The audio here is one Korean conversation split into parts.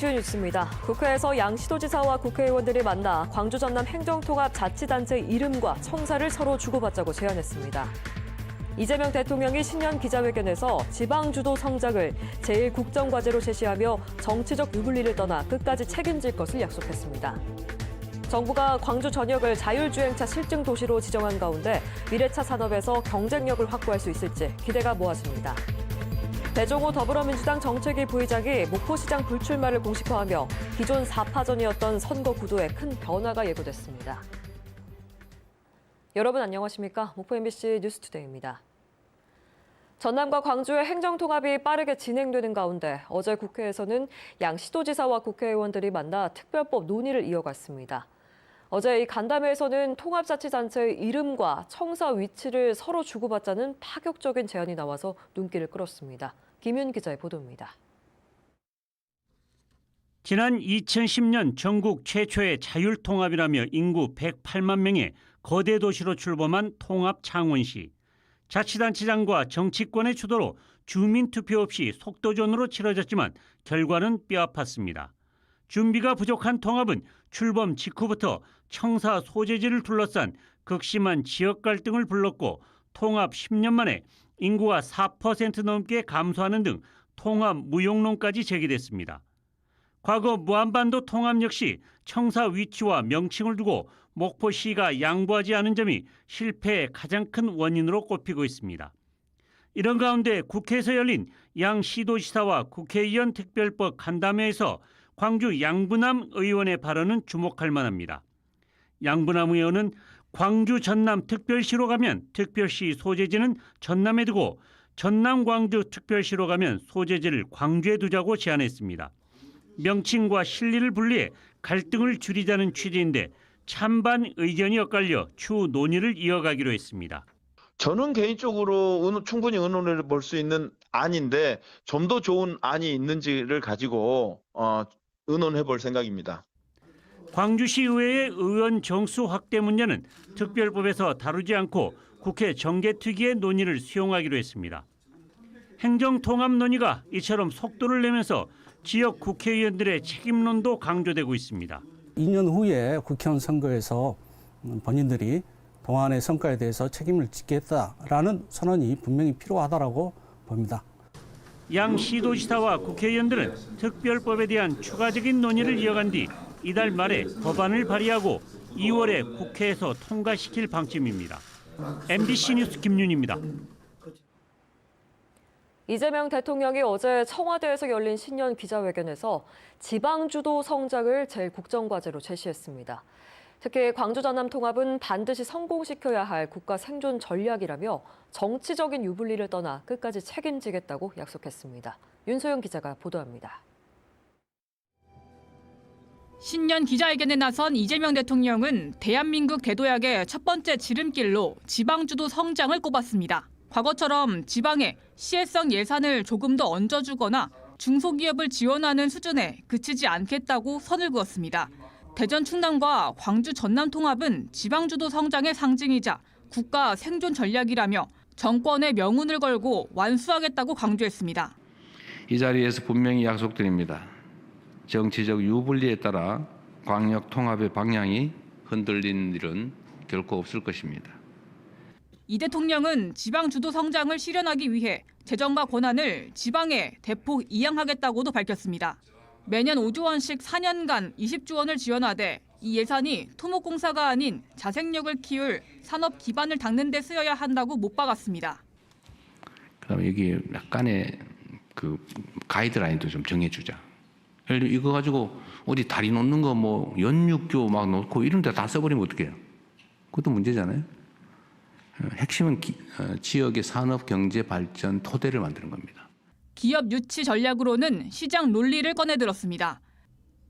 투데이 주 뉴스입니다. 국회에서 양 시도지사와 국회의원들이 만나 광주 전남 행정통합 자치단체 이름과 청사를 서로 주고받자고 제안했습니다. 이재명 대통령이 신년 기자회견에서 지방주도 성장을 제1국정과제로 제시하며 정치적 유불리를 떠나 끝까지 책임질 것을 약속했습니다. 정부가 광주 전역을 자율주행차 실증 도시로 지정한 가운데 미래차 산업에서 경쟁력을 확보할 수 있을지 기대가 모아집니다. 배종호 더불어민주당 정책위 부의장이 목포시장 불출마를 공식화하며 기존 4파전이었던 선거 구도에 큰 변화가 예고됐습니다. 여러분 안녕하십니까? 목포 MBC 뉴스투데이입니다. 전남과 광주의 행정통합이 빠르게 진행되는 가운데 어제 국회에서는 양 시도지사와 국회의원들이 만나 특별법 논의를 이어갔습니다. 어제 이 간담회에서는 통합자치단체의 이름과 청사 위치를 서로 주고받자는 파격적인 제안이 나와서 눈길을 끌었습니다. 김윤 기자의 보도입니다. 지난 2010년 전국 최초의 자율통합이라며 인구 108만 명의 거대 도시로 출범한 통합 창원시. 자치단체장과 정치권의 주도로 주민투표 없이 속도전으로 치러졌지만 결과는 뼈아팠습니다. 준비가 부족한 통합은 출범 직후부터 청사 소재지를 둘러싼 극심한 지역 갈등을 불렀고 통합 10년 만에 인구가 4% 넘게 감소하는 등 통합 무용론까지 제기됐습니다. 과거 무한반도 통합 역시 청사 위치와 명칭을 두고 목포시가 양보하지 않은 점이 실패의 가장 큰 원인으로 꼽히고 있습니다. 이런 가운데 국회에서 열린 양 시도지사와 국회의원 특별법 간담회에서 광주 양부남 의원의 발언은 주목할 만합니다. 양부남 의원은 광주 전남 특별시로 가면 특별시 소재지는 전남에 두고 전남 광주 특별시로 가면 소재지를 광주에 두자고 제안했습니다. 명칭과 실리를 분리해 갈등을 줄이자는 취지인데 찬반 의견이 엇갈려 추후 논의를 이어가기로 했습니다. 저는 개인적으로 의- 충분히 의논을 볼 수 있는 안인데 좀 더 좋은 안이 있는지를 가지고 어, 의논해 볼 생각입니다. 광주시 의회의 의원 정수 확대 문제는 특별법에서 다루지 않고 국회 정개특위의 논의를 수용하기로 했습니다. 행정통합 논의가 이처럼 속도를 내면서 지역 국회의원들의 책임론도 강조되고 있습니다. 2년 후에 국회의원 선거에서 음, 본인들이 동안의 성과에 대해서 책임을 지겠다라는 선언이 분명히 필요하다라고 봅니다. 양 시도지사와 국회의원들은 특별법에 대한 추가적인 논의를 이어간 뒤 이달 말에 법안을 발의하고 2월에 국회에서 통과시킬 방침입니다. MBC 뉴스 김윤입니다. 이재명 대통령이 어제 청와대에서 열린 신년 기자회견에서 지방주도 성장을 제1국정과제로 제시했습니다. 특히 광주 전남 통합은 반드시 성공시켜야 할 국가 생존 전략이라며 정치적인 유불리를 떠나 끝까지 책임지겠다고 약속했습니다. 윤소영 기자가 보도합니다. 신년 기자회견에 나선 이재명 대통령은 대한민국 대도약의 첫 번째 지름길로 지방주도 성장을 꼽았습니다. 과거처럼 지방에 시혜성 예산을 조금 더 얹어주거나 중소기업을 지원하는 수준에 그치지 않겠다고 선을 그었습니다. 대전 충남과 광주 전남 통합은 지방주도 성장의 상징이자 국가 생존 전략이라며 정권의 명운을 걸고 완수하겠다고 강조했습니다. 이 자리에서 분명히 약속드립니다. 정치적 유불리에 따라 광역 통합의 방향이 흔들리는 일은 결코 없을 것입니다. 이 대통령은 지방 주도 성장을 실현하기 위해 재정과 권한을 지방에 대폭 이양하겠다고도 밝혔습니다. 매년 5조 원씩 4년간 20조 원을 지원하되 이 예산이 토목공사가 아닌 자생력을 키울 산업 기반을 닦는 데 쓰여야 한다고 못 박았습니다. 그다음에 여기 약간의 그 가이드라인도 좀 정해주자. 예를 들어 이거 가지고 어디 다리 놓는 거 뭐 연육교 막 놓고 이런 데 다 써버리면 어떡해요? 그것도 문제잖아요. 어, 핵심은 기- 어, 지역의 산업 경제 발전 토대를 만드는 겁니다. 기업 유치 전략으로는 시장 논리를 꺼내들었습니다.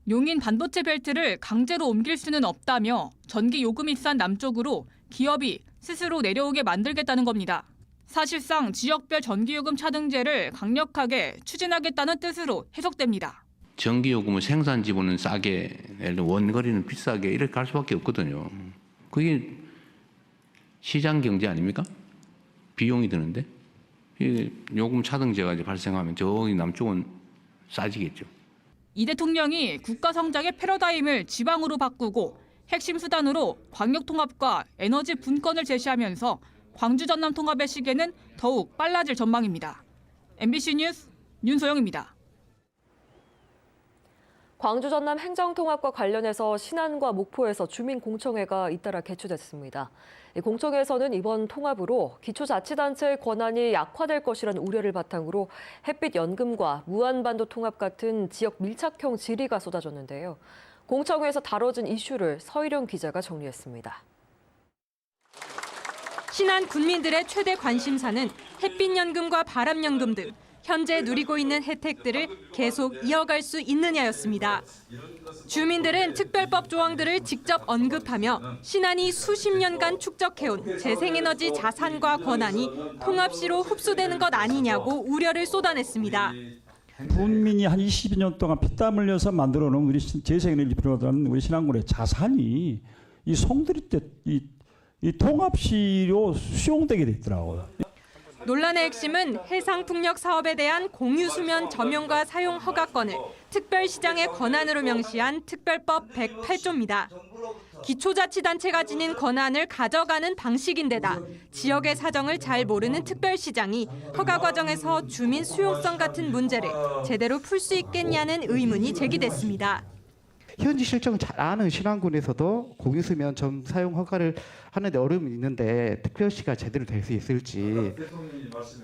용인 반도체 벨트를 강제로 옮길 수는 없다며 전기 요금이 싼 남쪽으로 기업이 스스로 내려오게 만들겠다는 겁니다. 사실상 지역별 전기요금 차등제를 강력하게 추진하겠다는 뜻으로 해석됩니다. 전기요금은 생산 지분은 싸게, 원거리는 비싸게 이렇게 갈 수밖에 없거든요. 그게 시장 경제 아닙니까? 비용이 드는데 요금 차등제가 이제 발생하면 저기 남쪽은 싸지겠죠. 이 대통령이 국가 성장의 패러다임을 지방으로 바꾸고 핵심 수단으로 광역 통합과 에너지 분권을 제시하면서 광주 전남 통합의 시계는 더욱 빨라질 전망입니다. MBC 뉴스 윤소영입니다. 광주 전남 행정통합과 관련해서 신안과 목포에서 주민공청회가 잇따라 개최됐습니다. 이 공청회에서는 이번 통합으로 기초자치단체의 권한이 약화될 것이라는 우려를 바탕으로 햇빛 연금과 무한반도 통합 같은 지역 밀착형 질의가 쏟아졌는데요. 공청회에서 다뤄진 이슈를 서희령 기자가 정리했습니다. 신안 군민들의 최대 관심사는 햇빛연금과 바람연금 등 현재 누리고 있는 혜택들을 계속 이어갈 수 있느냐였습니다. 주민들은 특별법 조항들을 직접 언급하며 신안이 수십 년간 축적해온 재생에너지 자산과 권한이 통합시로 흡수되는 것 아니냐고 우려를 쏟아냈습니다. 국민이 한 20년 동안 피땀 흘려서 만들어 놓은 우리 신- 재생에너지 필요하다는 우리 신안군의 자산이 이 송두리 때이 이 통합시로 수용되게 돼 있더라고요. 논란의 핵심은 해상풍력 사업에 대한 공유수면 점용과 사용 허가권을 특별시장의 권한으로 명시한 특별법 108조입니다. 기초자치단체가 지닌 권한을 가져가는 방식인데다 지역의 사정을 잘 모르는 특별시장이 허가 과정에서 주민 수용성 같은 문제를 제대로 풀 수 있겠냐는 의문이 제기됐습니다. 현지 실정 잘 아는 신안군에서도 공유수면 점 사용 허가를 하는데 어려움이 있는데 특별시가 제대로 될 수 있을지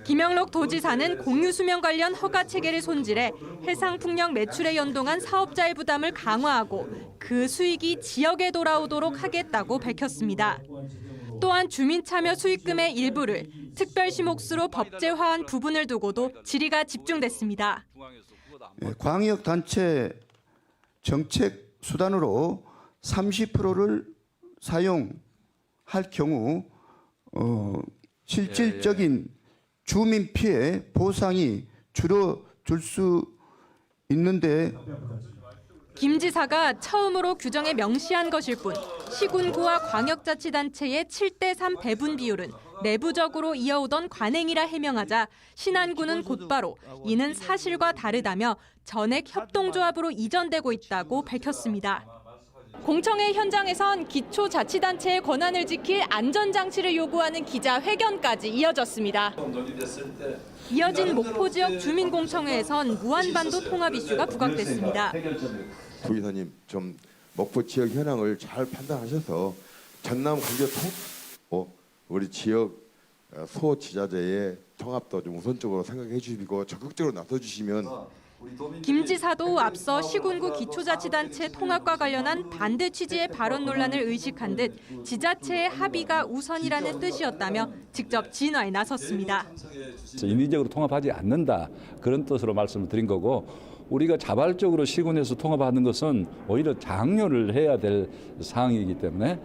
김영록 도지사는 공유 수면 관련 허가 체계를 손질해 해상 풍력 매출에 연동한 사업자의 부담을 강화하고 그 수익이 지역에 돌아오도록 하겠다고 밝혔습니다. 또한 주민 참여 수익금의 일부를 특별시 몫으로 법제화한 부분을 두고도 질의가 집중됐습니다. 예, 광역 단체 정책 수단으로 30%를 사용할 경우 어, 실질적인 주민 피해 보상이 줄어들 수 있는데 김 지사가 처음으로 규정에 명시한 것일 뿐 시군구와 광역자치단체의 7대3 배분 비율은 내부적으로 이어오던 관행이라 해명하자 신안군은 곧바로 이는 사실과 다르다며 전액 협동조합으로 이전되고 있다고 밝혔습니다. 공청회 현장에선 기초자치단체의 권한을 지킬 안전장치를 요구하는 기자회견까지 이어졌습니다. 이어진 목포 지역 주민공청회에선 무한반도 통합 이슈가 부각됐습니다. 부기사님 좀 목포 지역 현황을 잘 판단하셔서 전남 광주통 어, 우리 지역 어, 소지자재의 통합도 좀 우선적으로 생각해 주시고 적극적으로 나서 주시면 김 지사도 앞서 시군구 기초자치단체 통합과 관련한 반대 취지의 발언 논란을 의식한 듯 지자체의 합의가 우선이라는 뜻이었다며 직접 진화에 나섰습니다. 인위적으로 통합하지 않는다 그런 뜻으로 말씀을 드린 거고 우리가 자발적으로 시군에서 통합하는 것은 오히려 장려를 해야 될 사항이기 때문에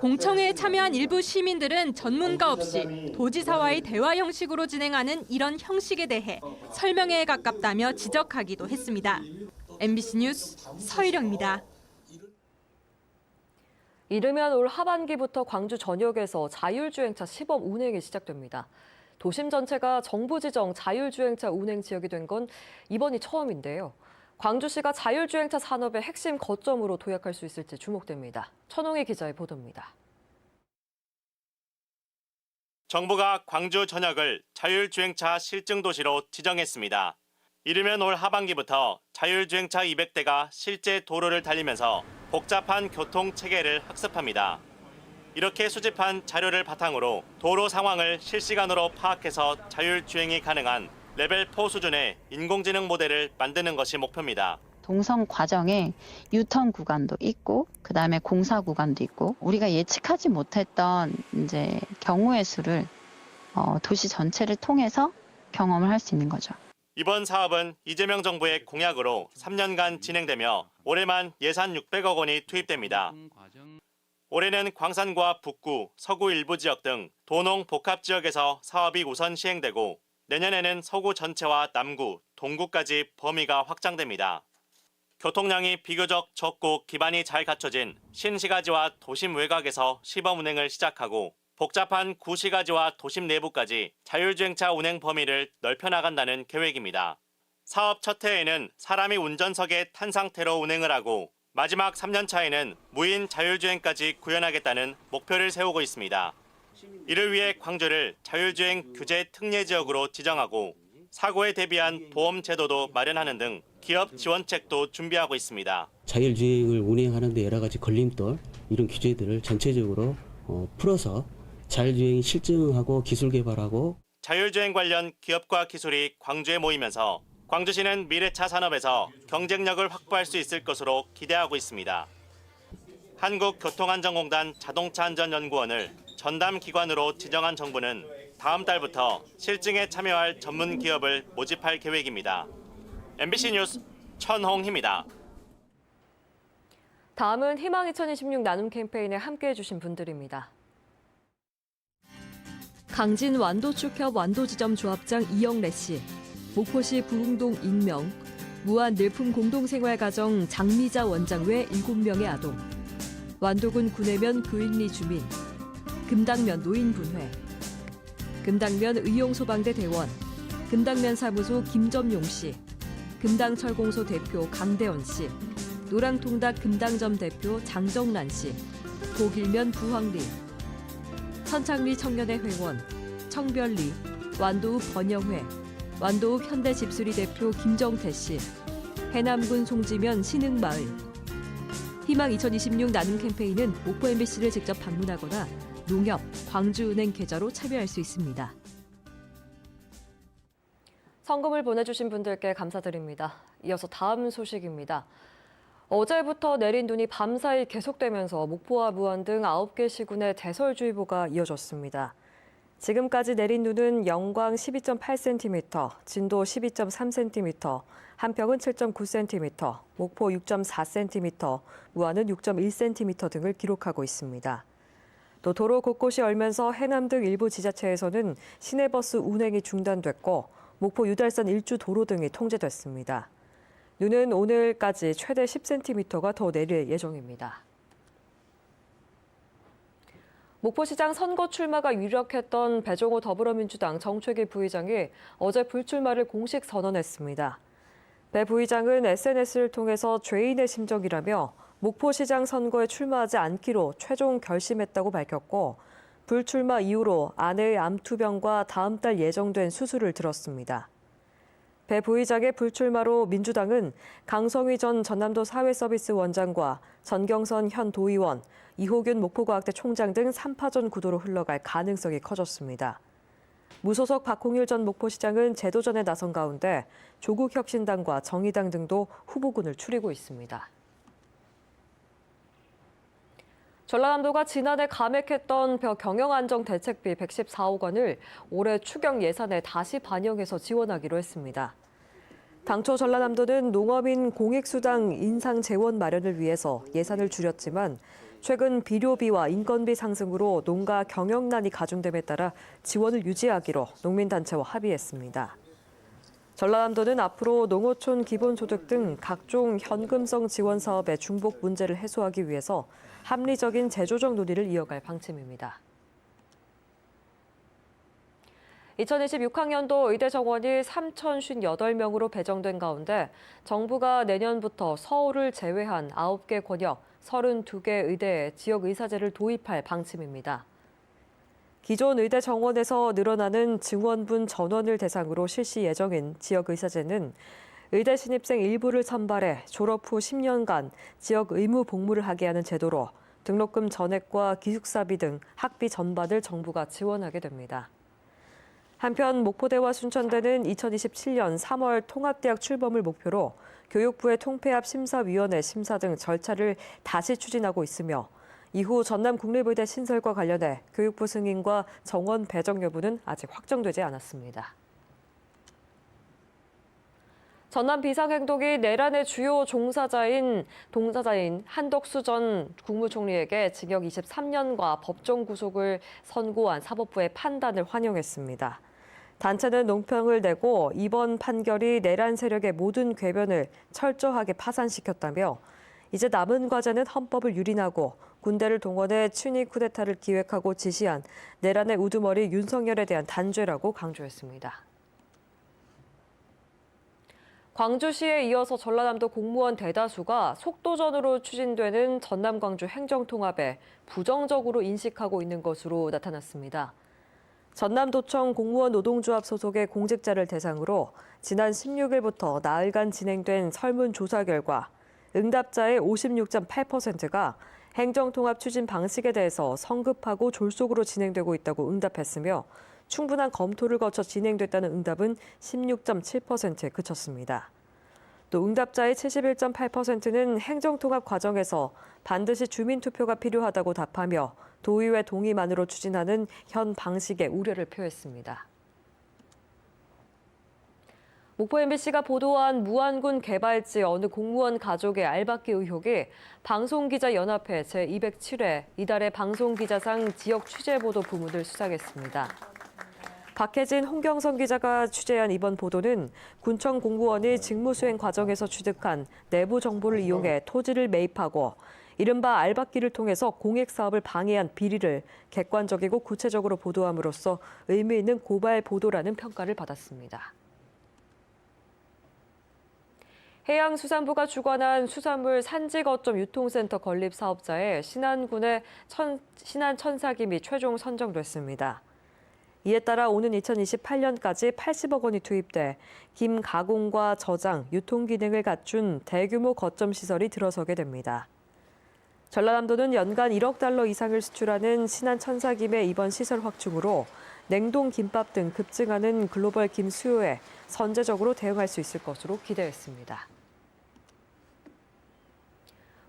공청회에 참여한 일부 시민들은 전문가 없이 도지사와의 대화 형식으로 진행하는 이런 형식에 대해 설명회에 가깝다며 지적하기도 했습니다. MBC 뉴스 서희령입니다. 이르면 올 하반기부터 광주 전역에서 자율주행차 시범 운행이 시작됩니다. 도심 전체가 정부 지정 자율주행차 운행 지역이 된 건 이번이 처음인데요. 광주시가 자율주행차 산업의 핵심 거점으로 도약할 수 있을지 주목됩니다. 천홍희 기자의 보도입니다. 정부가 광주 전역을 자율주행차 실증도시로 지정했습니다. 이르면 올 하반기부터 자율주행차 200대가 실제 도로를 달리면서 복잡한 교통 체계를 학습합니다. 이렇게 수집한 자료를 바탕으로 도로 상황을 실시간으로 파악해서 자율주행이 가능한 레벨 4 수준의 인공지능 모델을 만드는 것이 목표입니다. 동선 과정에 유턴 구간도 있고 그다음에 공사 구간도 있고 우리가 예측하지 못했던 이제 경우의 수를 어, 도시 전체를 통해서 경험을 할 수 있는 거죠. 이번 사업은 이재명 정부의 공약으로 3년간 진행되며 올해만 예산 600억 원이 투입됩니다. 올해는 광산과 북구, 서구 일부 지역 등 도농 복합 지역에서 사업이 우선 시행되고 내년에는 서구 전체와 남구, 동구까지 범위가 확장됩니다. 교통량이 비교적 적고 기반이 잘 갖춰진 신시가지와 도심 외곽에서 시범 운행을 시작하고 복잡한 구시가지와 도심 내부까지 자율주행차 운행 범위를 넓혀 나간다는 계획입니다. 사업 첫 해에는 사람이 운전석에 탄 상태로 운행을 하고 마지막 3년 차에는 무인 자율주행까지 구현하겠다는 목표를 세우고 있습니다. 이를 위해 광주를 자율주행 규제 특례 지역으로 지정하고 사고에 대비한 보험 제도도 마련하는 등 기업 지원책도 준비하고 있습니다. 자율주행을 운행하는 데 여러 가지 걸림돌 이런 규제들을 전체적으로 어, 풀어서 자율주행 실증하고 기술 개발하고 자율주행 관련 기업과 기술이 광주에 모이면서 광주시는 미래차 산업에서 경쟁력을 확보할 수 있을 것으로 기대하고 있습니다. 한국교통안전공단 자동차안전연구원을 전담 기관으로 지정한 정부는 다음 달부터 실증에 참여할 전문 기업을 모집할 계획입니다. MBC 뉴스 천홍희입니다. 다음은 희망 2026 나눔 캠페인에 함께해 주신 분들입니다. 강진 완도축협 완도지점 조합장 이영래 씨, 목포시 부흥동 익명, 무한 늘품 공동생활가정 장미자 원장 외 7명의 아동, 완도군 구내면 교인리 주민, 금당면 노인분회, 금당면 의용소방대 대원, 금당면 사무소 김점용 씨, 금당철공소 대표 강대원 씨, 노랑통닭 금당점 대표 장정란 씨, 독일면 부황리, 선창리 청년의 회원, 청별리, 완도읍 번영회, 완도읍 현대집수리 대표 김정태 씨, 해남군 송지면 신흥마을. 희망 2026 나눔 캠페인은 목포 MBC를 직접 방문하거나 농협, 광주은행 계좌로 참여할 수 있습니다. 성금을 보내주신 분들께 감사드립니다. 이어서 다음 소식입니다. 어제부터 내린 눈이 밤사이 계속되면서 목포와 무안 등 9개 시군에 대설주의보가 이어졌습니다. 지금까지 내린 눈은 영광 12.8cm, 진도 12.3cm, 한평은 7.9cm, 목포 6.4cm, 무안은 6.1cm 등을 기록하고 있습니다. 또 도로 곳곳이 얼면서 해남 등 일부 지자체에서는 시내버스 운행이 중단됐고 목포 유달산 일주 도로 등이 통제됐습니다. 눈은 오늘까지 최대 10cm가 더 내릴 예정입니다. 목포시장 선거 출마가 유력했던 배종호 더불어민주당 정최기 부의장이 어제 불출마를 공식 선언했습니다. 배 부의장은 SNS를 통해서 죄인의 심정이라며 목포시장 선거에 출마하지 않기로 최종 결심했다고 밝혔고 불출마 이후로 아내의 암투병과 다음 달 예정된 수술을 들었습니다. 배 부의장의 불출마로 민주당은 강성휘 전 전남도 사회서비스 원장과 전경선 현 도의원, 이호균 목포과학대 총장 등 3파전 구도로 흘러갈 가능성이 커졌습니다. 무소속 박홍일 전 목포시장은 재도전에 나선 가운데 조국혁신당과 정의당 등도 후보군을 추리고 있습니다. 전라남도가 지난해 감액했던 경영안정 대책비 114억 원을 올해 추경 예산에 다시 반영해서 지원하기로 했습니다. 당초 전라남도는 농업인 공익수당 인상 재원 마련을 위해서 예산을 줄였지만 최근 비료비와 인건비 상승으로 농가 경영난이 가중됨에 따라 지원을 유지하기로 농민단체와 합의했습니다. 전라남도는 앞으로 농어촌 기본소득 등 각종 현금성 지원 사업의 중복 문제를 해소하기 위해서 합리적인 재조정 논의를 이어갈 방침입니다. 2026학년도 의대 정원이 3,058명으로 배정된 가운데 정부가 내년부터 서울을 제외한 9개 권역 32개 의대에 지역 의사제를 도입할 방침입니다. 기존 의대 정원에서 늘어나는 증원분 전원을 대상으로 실시 예정인 지역 의사제는 의대 신입생 일부를 선발해 졸업 후 10년간 지역 의무 복무를 하게 하는 제도로 등록금 전액과 기숙사비 등 학비 전반을 정부가 지원하게 됩니다. 한편 목포대와 순천대는 2027년 3월 통합대학 출범을 목표로 교육부의 통폐합 심사위원회 심사 등 절차를 다시 추진하고 있으며 이후 전남 국립의대 신설과 관련해 교육부 승인과 정원 배정 여부는 아직 확정되지 않았습니다. 전남 비상행동이 내란의 주요 종사자인 동사자인 한덕수 전 국무총리에게 징역 23년과 법정 구속을 선고한 사법부의 판단을 환영했습니다. 단체는 논평을 내고 이번 판결이 내란 세력의 모든 궤변을 철저하게 파산시켰다며 이제 남은 과제는 헌법을 유린하고 군대를 동원해 친위 쿠데타를 기획하고 지시한 내란의 우두머리 윤석열에 대한 단죄라고 강조했습니다. 광주시에 이어서 전라남도 공무원 대다수가 속도전으로 추진되는 전남 광주 행정통합에 부정적으로 인식하고 있는 것으로 나타났습니다. 전남도청 공무원 노동조합 소속의 공직자를 대상으로 지난 16일부터 나흘간 진행된 설문조사 결과 응답자의 56.8%가 행정통합 추진 방식에 대해서 성급하고 졸속으로 진행되고 있다고 응답했으며 충분한 검토를 거쳐 진행됐다는 응답은 16.7%에 그쳤습니다. 또 응답자의 71.8%는 행정통합 과정에서 반드시 주민투표가 필요하다고 답하며 도의회 동의만으로 추진하는 현 방식에 우려를 표했습니다. 목포 MBC가 보도한 무안군 개발지 어느 공무원 가족의 알박기 의혹이 방송기자연합회 제207회 이달의 방송기자상 지역 취재보도 부문을 수상했습니다. 박혜진, 홍경선 기자가 취재한 이번 보도는 군청 공무원이 직무수행 과정에서 취득한 내부 정보를 이용해 토지를 매입하고 이른바 알박기를 통해서 공익 사업을 방해한 비리를 객관적이고 구체적으로 보도함으로써 의미 있는 고발 보도라는 평가를 받았습니다. 해양수산부가 주관한 수산물 산지 거점 유통센터 건립 사업자에 신안군의 천, 신안 천사김이 최종 선정됐습니다. 이에 따라 오는 2028년까지 80억 원이 투입돼 김 가공과 저장, 유통 기능을 갖춘 대규모 거점 시설이 들어서게 됩니다. 전라남도는 연간 1억 달러 이상을 수출하는 신안 천사김의 이번 시설 확충으로 냉동 김밥 등 급증하는 글로벌 김 수요에 선제적으로 대응할 수 있을 것으로 기대했습니다.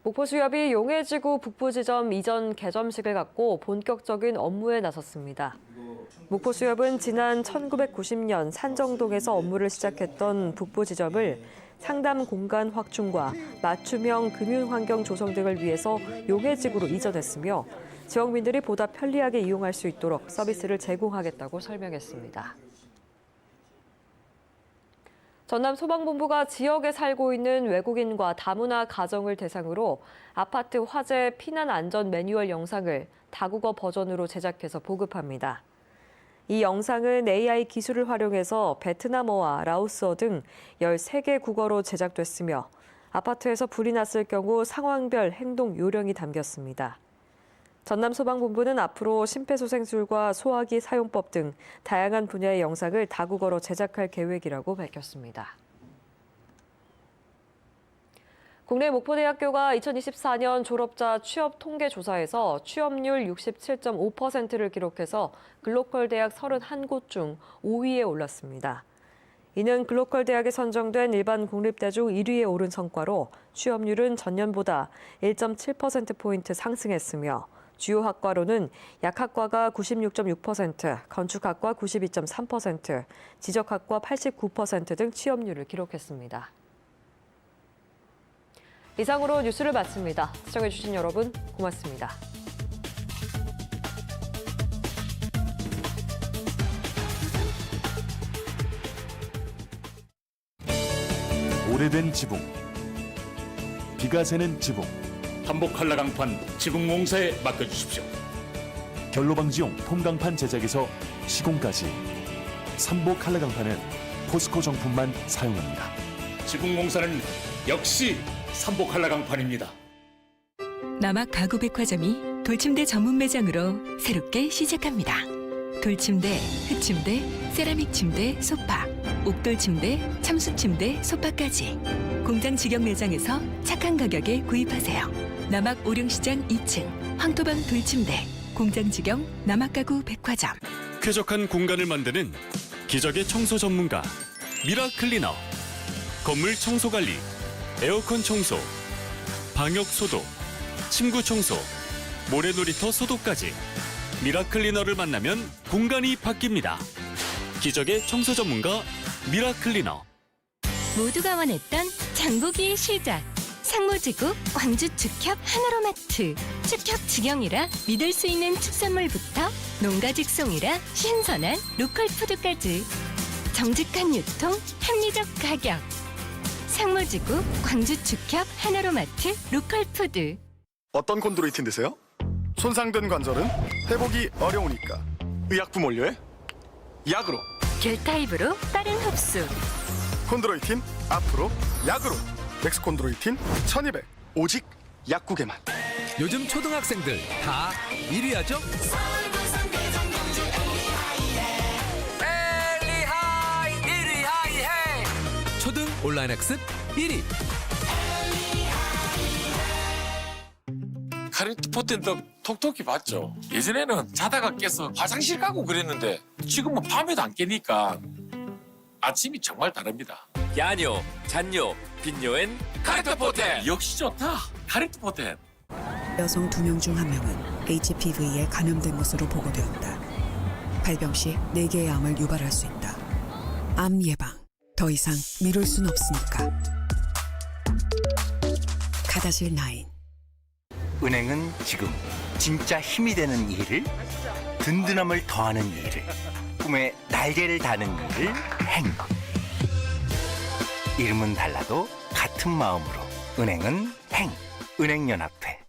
목포수협이 용해지구 북부 지점 이전 개점식을 갖고 본격적인 업무에 나섰습니다. 목포 수협은 지난 1990년 산정동에서 업무를 시작했던 북부 지점을 상담 공간 확충과 맞춤형 금융 환경 조성 등을 위해서 용해지구로 이전했으며 지역민들이 보다 편리하게 이용할 수 있도록 서비스를 제공하겠다고 설명했습니다. 전남 소방본부가 지역에 살고 있는 외국인과 다문화 가정을 대상으로 아파트 화재 피난 안전 매뉴얼 영상을 다국어 버전으로 제작해서 보급합니다. 이 영상은 AI 기술을 활용해서 베트남어와 라오스어 등 13개 국어로 제작됐으며 아파트에서 불이 났을 경우 상황별 행동 요령이 담겼습니다. 전남 소방본부는 앞으로 심폐소생술과 소화기 사용법 등 다양한 분야의 영상을 다국어로 제작할 계획이라고 밝혔습니다. 국내 목포대학교가 2024년 졸업자 취업 통계 조사에서 취업률 67.5%를 기록해서 글로컬 대학 31곳 중 5위에 올랐습니다. 이는 글로컬 대학에 선정된 일반 공립대 중 1위에 오른 성과로 취업률은 전년보다 1.7%포인트 상승했으며 주요 학과로는 약학과가 96.6%, 건축학과 92.3%, 지적학과 89%등 취업률을 기록했습니다. 이상으로 뉴스를 마칩니다. 시청해주신 여러분 고맙습니다. 오래된 지붕 비가 새는 지붕 한복 한라강판 지붕공사에 맡겨주십시오. 결로방지용 폼강판 제작에서 시공까지 삼복 한라강판은 포스코 정품만 사용합니다 지붕공사는 역시 삼복 한라강판입니다. 남악 가구 백화점이 돌침대 전문 매장으로 새롭게 시작합니다. 돌침대, 흑침대, 세라믹 침대, 소파, 옥돌 침대, 참수 침대, 소파까지 공장 직영 매장에서 착한 가격에 구입하세요. 남악 오룡시장 2층 황토방 돌침대 공장 직영 남악가구 백화점 쾌적한 공간을 만드는 기적의 청소 전문가 미라클리너 건물 청소 관리 에어컨 청소 방역 소독 침구 청소 모래놀이터 소독까지 미라클리너를 만나면 공간이 바뀝니다 기적의 청소 전문가 미라클리너 모두가 원했던 장보기의 시작. 상무지구 광주 축협 하나로마트. 축협 직영이라 믿을 수 있는 축산물부터 농가 직송이라 신선한 로컬 푸드까지. 정직한 유통, 합리적 가격. 상무지구 광주 축협 하나로마트 로컬 푸드. 어떤 콘드로이틴 드세요? 손상된 관절은 회복이 어려우니까 의약품 원료에 약으로 겔 타입으로 빠른 흡수. 콘드로이틴 앞으로 약으로 덱스콘드로이틴 1200 오직 약국에만 요즘 초등학생들 다 1위 하죠? 온라인 학습 1위 카리트 포텐도 톡톡히 봤죠. 예전에는 자다가 깨서 화장실 가고 그랬는데 지금은 밤에도 안 깨니까 아침이 정말 다릅니다. 야뇨, 잔뇨, 빈뇨엔 카리트 포텐 역시 좋다. 카리트 포텐. 여성 두 명 중 한 명은 HPV에 감염된 것으로 보고되었다. 발병 시 4개의 암을 유발할 수 있다. 암 예방. 더 이상 미룰 순 없으니까. 가다실 나인. 은행은 지금 진짜 힘이 되는 일을 든든함을 더하는 일을 꿈에 날개를 다는 일을 행 이름은 달라도 같은 마음으로 은행은 행 은행연합회